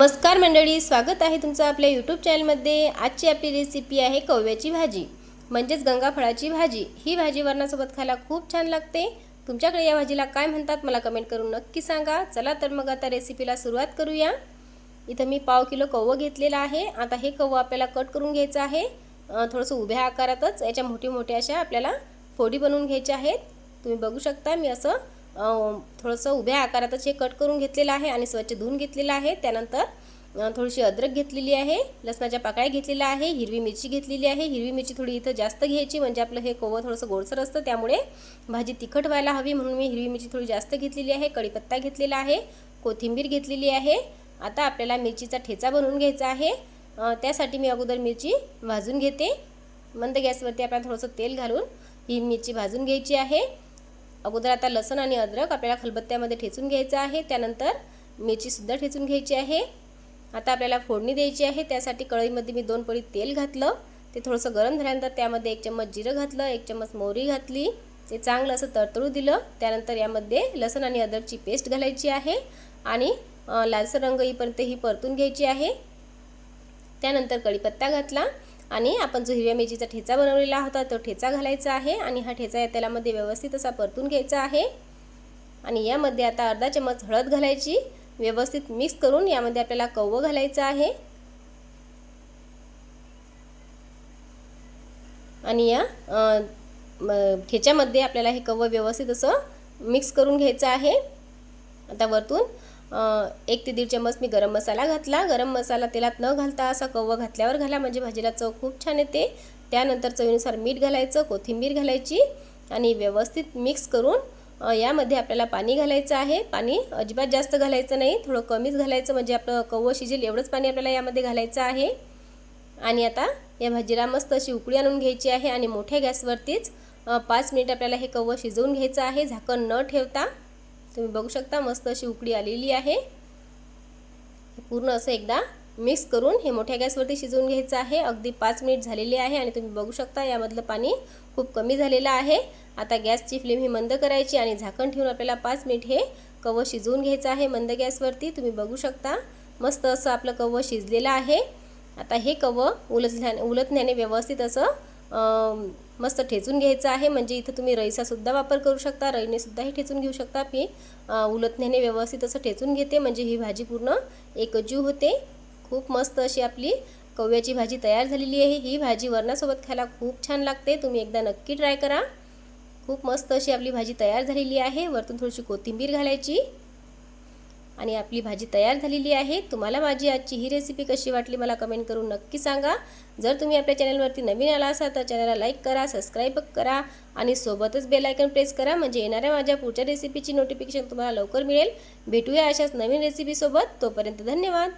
नमस्कार मंडळी स्वागत आहे तुमचं आपल्या यूट्यूब चॅनलमध्ये आजची आपली रेसिपी आहे कव्याची भाजी म्हणजेच गंगाफळाची भाजी. ही भाजी वरणासोबत खायला खूप छान लागते. तुमच्याकडे या भाजीला काय म्हणतात मला कमेंट करून नक्की सांगा. चला तर मग आता रेसिपीला सुरुवात करूया. इथं मी पाव किलो कव्वं घेतलेलं आहे. आता हे कव्वं आपल्याला कट करून घ्यायचं आहे. थोडंसं उभ्या आकारातच याच्या मोठी मोठ्या अशा आपल्याला फोडी बनवून घ्यायच्या आहेत. तुम्ही बघू शकता मी असं थोडंसं उभ्या आकारातच हे कट करून घेतलेलं आहे आणि स्वच्छ धुवून घेतलेलं आहे. त्यानंतर थोडीशी अद्रक घेतलेली आहे लसणाच्या पाकळ्या घेतलेल्या आहे हिरवी मिरची घेतलेली आहे. हिरवी मिरची थोडी इथं जास्त घ्यायची म्हणजे आपलं हे कोवं थोडंसं गोडसर असतं त्यामुळे भाजी तिखट व्हायला हवी. म्हणून मी हिरवी मिरची थोडी जास्त घेतलेली आहे कढीपत्ता घेतलेला आहे कोथिंबीर घेतलेली आहे. आता आपल्याला मिरचीचा ठेचा बनवून घ्यायचा आहे. त्यासाठी मी अगोदर मिरची भाजून घेते. मंद गॅसवरती आपल्याला थोडंसं तेल घालून ही मिरची भाजून घ्यायची आहे. अगोदर आता लसण आणि अद्रक आपल्याला खलबत्त्यामध्ये ठेचून घ्यायचं आहे. त्यानंतर मिरचीसुद्धा ठेचून घ्यायची आहे. आता आपल्याला फोडणी द्यायची आहे. त्यासाठी कढईमध्ये मी दोन पळी तेल घातलं. ते थोडंसं गरम झाल्यानंतर त्यामध्ये एक चम्मच जिरं घातलं एक चम्मच मोहरी घातली. ते चांगलं असं तडतडू दिलं. त्यानंतर यामध्ये लसण आणि अद्रकची पेस्ट घालायची आहे. आणि लालसर रंग येईपर्यंत ही परतून घ्यायची आहे. त्यानंतर कढीपत्ता घातला. आणि आपण जो हिरव्या मिरचीचा ठेचा बनवलेला होता तो ठेचा घालायचा आहे आणि हा ठेचा या तेलामध्ये व्यवस्थित असा परतून घ्यायचा आहे. आणि यामध्ये आता अर्धा चम्मच हळद घालायची व्यवस्थित मिक्स करून यामध्ये आपल्याला कव्वं घालायचं आहे. आणि या ठेच्यामध्ये आपल्याला हे कव्वं व्यवस्थित असं मिक्स करून घ्यायचं आहे. आता वरतून एक ते दीड चम्मच मी गरम मसाला घातला. गरम मसाला तेलात न घालता असा कव्वा घातल्यावर घाला. म्हणजे भाजीला चव खूप छान येते. त्यानंतर चवीनुसार मीठ घालायचं कोथिंबीर घालायची आणि व्यवस्थित मिक्स करून यामध्ये आपल्याला पाणी घालायचं आहे. पाणी अजिबात जास्त घालायचं नाही. थोडं कमीच घालायचं. म्हणजे आपलं कव्वं शिजेल एवढंच पाणी आपल्याला यामध्ये घालायचं आहे. आणि आता या भाजीला मस्त अशी उकळी आणून घ्यायची आहे आणि मोठ्या गॅसवरतीच पाच मिनिट आपल्याला हे कव्वं शिजवून घ्यायचं आहे. झाकण न ठेवता. तुम्ही बघू शकता मस्त अशी उकडी आलेली आहे. पूर्ण असं एकदा मिक्स करून हे मोठ्या गॅसवरती शिजवून घ्यायचं आहे. अगदी पाच मिनिट झालेले आहे आणि तुम्ही बघू शकता यामधलं पाणी खूप कमी झालेलं आहे. आता गॅसची फ्लेम ही मंद करायची आणि झाकण ठेवून आपल्याला पाच मिनिट हे कवं शिजवून घ्यायचं आहे मंद गॅसवरती तुम्ही बघू शकता मस्त असं आपलं कवं शिजलेलं आहे. आता हे कवं उलटल्या उलटण्याने व्यवस्थित असं मस्त ठेचून घ्यायचं आहे. म्हणजे इथं तुम्ही रईचासुद्धा वापर करू शकता रईनेसुद्धाही ठेचून घेऊ शकता. मी उलथण्याने व्यवस्थित असं ठेचून घेते. म्हणजे ही भाजी पूर्ण एकजीव होते. खूप मस्त अशी आपली कव्याची भाजी तयार झालेली आहे. ही भाजी वरणासोबत खायला खूप छान लागते. तुम्ही एकदा नक्की ट्राय करा. खूप मस्त अशी आपली भाजी तयार झालेली आहे. वरतून थोडीशी कोथिंबीर घालायची. आणि आपली भाजी तयार झालेली आहे. तुम्हाला माझी आजची ही रेसिपी कशी वाटली मला कमेंट करून नक्की सांगा. जर तुम्ही आपल्या चॅनलवरती नवीन आला असाल तर चॅनलला लाईक करा सबस्क्राईब करा आणि सोबतच बेलायकन प्रेस करा. म्हणजे येणाऱ्या माझ्या पुढच्या रेसिपीची नोटिफिकेशन तुम्हाला लवकर मिळेल. भेटूया अशाच नवीन रेसिपीसोबत तोपर्यंत धन्यवाद.